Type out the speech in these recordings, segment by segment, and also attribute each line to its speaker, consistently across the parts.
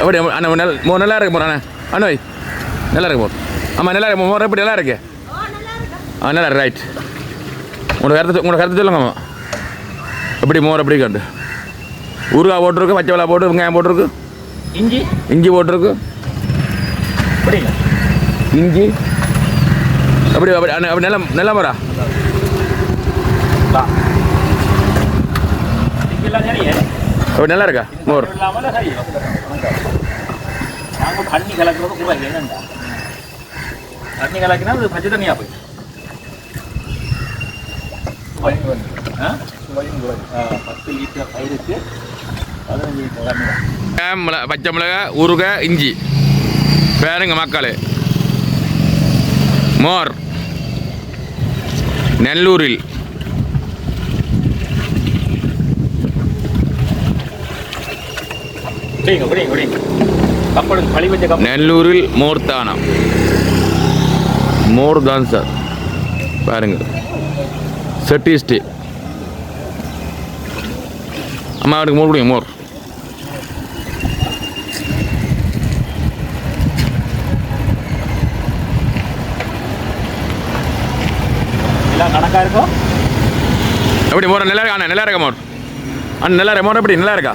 Speaker 1: எப்படி அண்ணா மோ நல்லா இருக்கு மோர் அண்ணா. அண்ணோய் நல்லா இருக்கு மோர் ஆமாம் நல்லா இருக்கு மோர் எப்படி நல்லா இருக்கு. ஆ நல்லா இருக்கு ரைட் உங்களோட கருத்து உங்களோட கருத்து சொல்லுங்க அம்மா எப்படி மோர் எப்படி கண்டு ஊறுகாய் போட்டிருக்கு பச்சை மிளகா போட்டு வெங்காயம் போட்டிருக்கு?
Speaker 2: இஞ்சி.
Speaker 1: இஞ்சி போட்டிருக்கு. இஞ்சி. அப்படி அப்படி அண்ணா, அப்படி நல்லா நல்லா மோரா
Speaker 2: சரியே?
Speaker 1: அப்படி நல்லா இருக்கா? மோர்.
Speaker 2: தண்ணி கலக்கிறது கூட என்னண்டா? தண்ணி கலக்கினா அது பச்சை தண்ணியாக போய். பத்து லிட்டர் பயிருக்கு பதினஞ்சு லிட்டர்
Speaker 1: பச்சை மிளகா ஊறுகாய் இஞ்சி. பாருங்க மக்களே. மோர். நெல்லூரில்
Speaker 2: குடிங்க குடிங்க குடிங்க கப்படு களி வச்ச கப்பல்
Speaker 1: நெல்லூரில் மோர் தானம் மோர் தான் சார். பாருங்க. செட்டிஸ்டி. அம்மா அவனுக்கு மோர் குடிங்க மோர்.
Speaker 2: கணக்காக இருக்கும்
Speaker 1: எப்படி மோர் நல்லா இருக்கா அண்ணா? நல்லா இருக்கா மோர்? அண்ணா நல்லா இருக்கா மோர்? எப்படி நல்லா இருக்கா?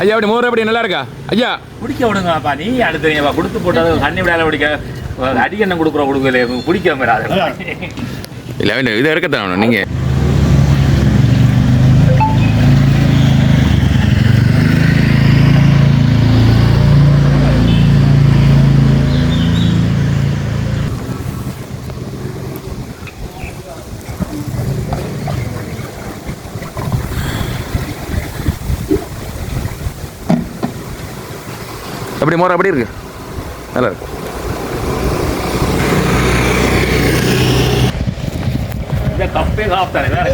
Speaker 1: ஐயா எப்படி மோர் எப்படி நல்லா இருக்கா? ஐயா.
Speaker 2: குடிக்க விடுங்கப்பா நீ அடுத்து கொடுத்து போட்டது தண்ணி விடாத குடிக்க. அடி எண்ணெய் கொடுக்குற கொடுக்கல குடிக்க வராது
Speaker 1: இல்லை வேண்டாம் இதை இருக்கத்தான் நீங்கள் எப்படி மோர் அப்படி இருக்கு? நல்லா இருக்கு.
Speaker 2: இந்த கப்பே சாப்பிட்டாரு வேற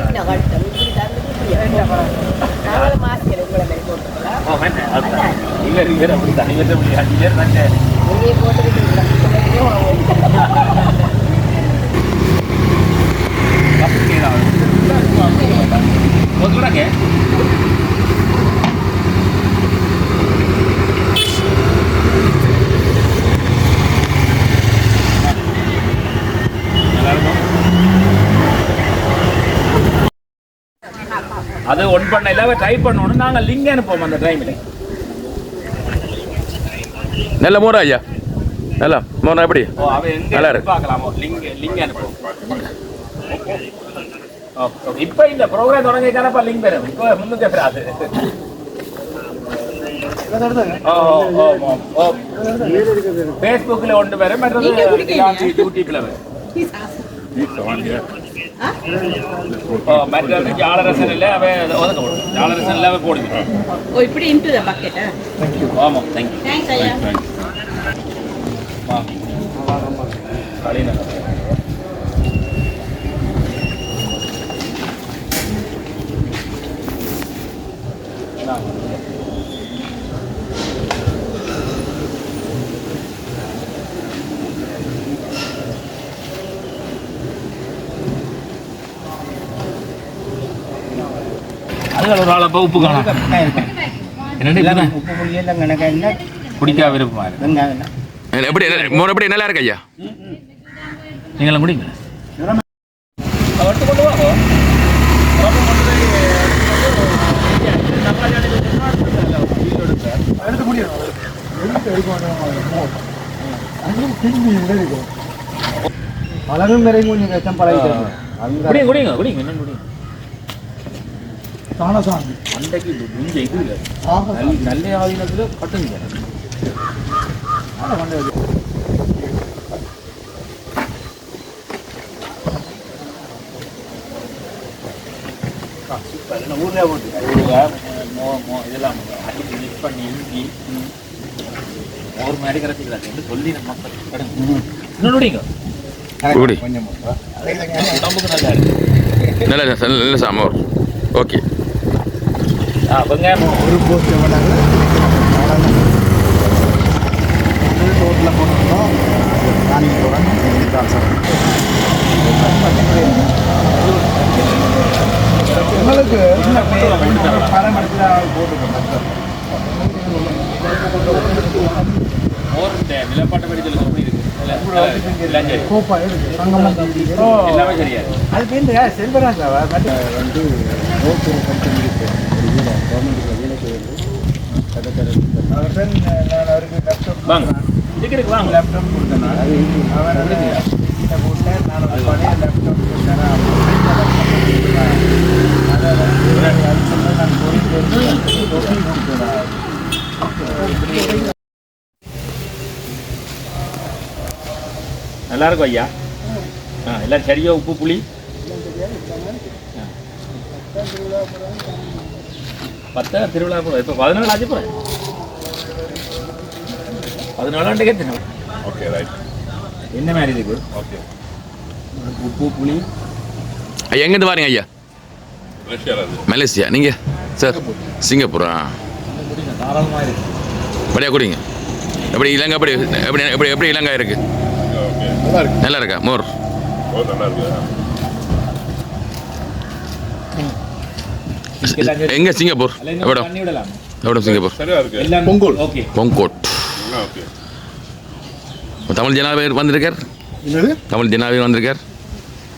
Speaker 2: ஓ என்ன அதுதான். இவர் இவர் அப்படித்தான் இவர் அப்படி அஞ்சு பேர் தானே கப்பே தான் ஒதுக்குறாங்க நல்லா இருக்கும் அது ஒன் பண்ண இல்லாம ட்ரை பண்ணணும் நாங்க லிங்க் அனுப்புவோம் அந்த டைம்ல
Speaker 1: நல்ல மோரா ஐயா? நல்லா மோரா எப்படி?
Speaker 2: ஓ அவ எங்க
Speaker 1: நல்லா இருக்கு.
Speaker 2: பார்க்கலாமோ லிங்க் லிங்க் அனுப்புவோம். இப்ப இந்த ப்ரோக்ராம் தொடங்கிட்டானப்பா லிங்க் பெறும் இப்போ முன்னுக்கு ஓ ஃபேஸ்புக்கில் ஒன்று பேரும் மற்றது? யூடியூப்ல வரும். ஜாலரசன் இல்லை அவ ஒதுக்க போடும் ஜாலரசன் இல்லை அவ போடுது
Speaker 3: ஓ இப்படி into the bucket, ah?
Speaker 2: ஆமாம் தேங்க்யூ
Speaker 3: Thanks, ஐயா.
Speaker 2: வா காலையில் அதுகள் ஒரு ஆள் உப்பு காணும். என்னண்டு
Speaker 4: உப்பு புளி எல்லாம் கணக்கா என்ன
Speaker 2: குடிக்க விருப்பமா இருக்கு?
Speaker 1: எப்படி மோர் எப்படி நல்லா இருக்கு ஐயா?
Speaker 2: நீங்களும் குடிங்க.
Speaker 4: அழகும் வரைக்கும் கொஞ்சம் கஷ்டம் பழகிட்டு அங்க
Speaker 2: குடிங்க குடிங்க குடிங்க என்ன குடிங்க.
Speaker 4: தானசாமி.
Speaker 2: அன்றைக்கு இங்க இது இல்லை. நல்ல நல்ல ஆதீனத்தில் கட்டுங்க. போட்டு? மோ இதெல்லாம் மிக்ஸ் பண்ணி இஞ்சி ஒரு மாதிரி கரைச்சிக்கிறாங்க என்று சொல்லி நம்ம
Speaker 4: கொஞ்சம்
Speaker 2: உடம்புக்கு நல்லா
Speaker 1: நல்ல நல்ல நல்ல சா மோர் ஓகே.
Speaker 2: அவங்க
Speaker 4: ஒரு போஸ்ட் எவ்வளவு ரோட்டில் போட்டிருந்தோம் ராணிக்கு போகிறோம் எங்களுக்கு பரமத்தில்
Speaker 2: போட்டுருக்கோம். நிலப்பாட்ட
Speaker 4: படித்தல் இருக்கு.
Speaker 2: கோப்பா இருக்கு.
Speaker 4: அது பேர் செல்வராஜ் வந்து கம்பெனி இருக்குது ஒரு அவருக்கு
Speaker 2: வாங்க சீக்கிரம் வாங்க
Speaker 4: லேப்டாப் கொடுத்தேன் அவர் இந்த போட்டேன் நான் பழைய லேப்டாப் கொடுத்தேன் நான் போயிட்டு வந்து கொடுத்தேன்
Speaker 2: நல்லா இருக்கும் ஐயா ஆ எல்லாம் சரியா உப்பு புளி ஆ. பத்து திருவிழா போல இப்போ பதினாலு ஆச்சு போகிறேன் பதினாலாண்டு கேட்டு
Speaker 5: ஓகே ரைட்
Speaker 2: என்ன மாதிரி இருக்கு
Speaker 5: ஓகே
Speaker 2: உப்பு புளி
Speaker 1: ஐயா எங்கேருந்து வாரீங்க ஐயா மலேசியா நீங்கள் சார் சிங்கப்பூரா அப்படியே குடிங்க எப்படி இலங்கை எப்படி எப்படி எப்படி எப்படி இலங்கை இருக்கு
Speaker 5: ஓகே நல்லா இருக்கு
Speaker 1: நல்லா இருக்கா மோர்
Speaker 5: ஓ நல்லா இருக்கு
Speaker 2: எல்லாம் சரி.
Speaker 1: எங்கே? சிங்கப்பூர். எவ்வளோ? எவ்வளோ சிங்கப்பூர்?
Speaker 5: சரியா இருக்கு.
Speaker 2: எல்லாம்
Speaker 5: பொங்கல்
Speaker 2: ஓகே.
Speaker 1: பொங்கோட்
Speaker 5: ஓகே.
Speaker 1: தமிழ் ஜனாதிபதி வந்திருக்கார். தமிழ் ஜனாதிபதி வந்திருக்கார்.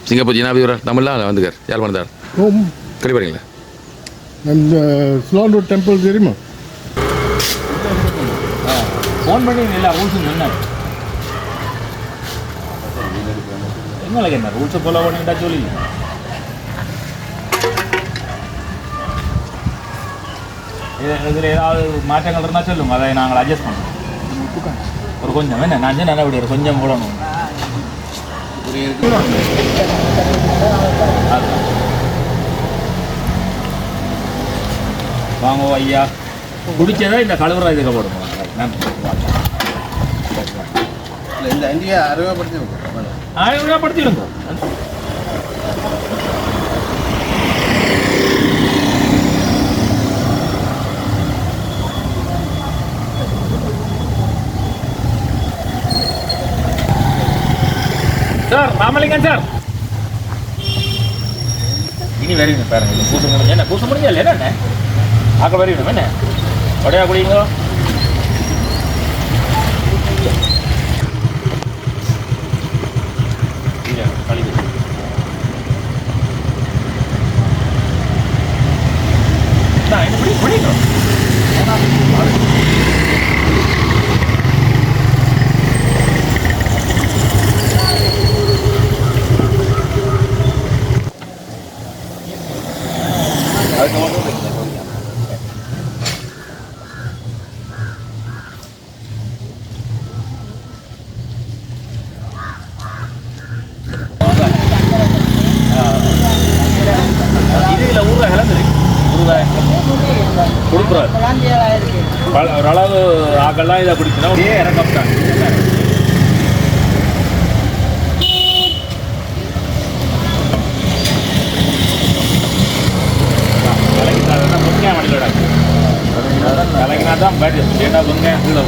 Speaker 1: சிங்கப்பூர் ஜனாதிபதி தமிழ்ல வந்திருக்கார். யார் வந்தார்?
Speaker 6: ஓம்.
Speaker 1: கழிப்பறீங்களா
Speaker 6: அந்த ஸ்லாண்டூர் டெம்பிள் தெரியுமா?
Speaker 2: ஃபோன் பண்ணி எல்லா ரூல்ஸும் சொன்னாங்க எங்களுக்கு என்ன ரூல்ஸை ஃபாலோ பண்ணிட்டா சொல்லி. இதில் ஏதாவது மாற்றங்கள் இருந்தால் சொல்லுங்க. அதை நாங்கள் அட்ஜஸ்ட் பண்ணுறோம் ஒரு கொஞ்சம் என்ன? நான் சொன்ன அப்படி ஒரு கொஞ்சம் போடணும். வாங்க ஐயா. குடிச்சதை இந்த கழுவுற இதுக்கு நன்றி.
Speaker 4: இந்த இந்தியா அறிமுகப்படுத்தி
Speaker 2: ஆயிரப்படுத்திடுங்க சார் ராமலிங்கம் சார். இனி வருவீங்க பாருங்க இது பூச முடிஞ்சு என்ன? பூச முடிஞ்சா இல்லை என்ன? ஆக்க வருவீங்க என்ன? உடையா குடிங்க. கொடுக்குறாரு ஓரளவு ஆக்கெல்லாம் இதை குடிக்கணும். அப்படியே இறக்கப்பட்டாங்க கலக்கினா தான் வெங்காயம் தான் ஏன்னா வெங்காயம் கீழே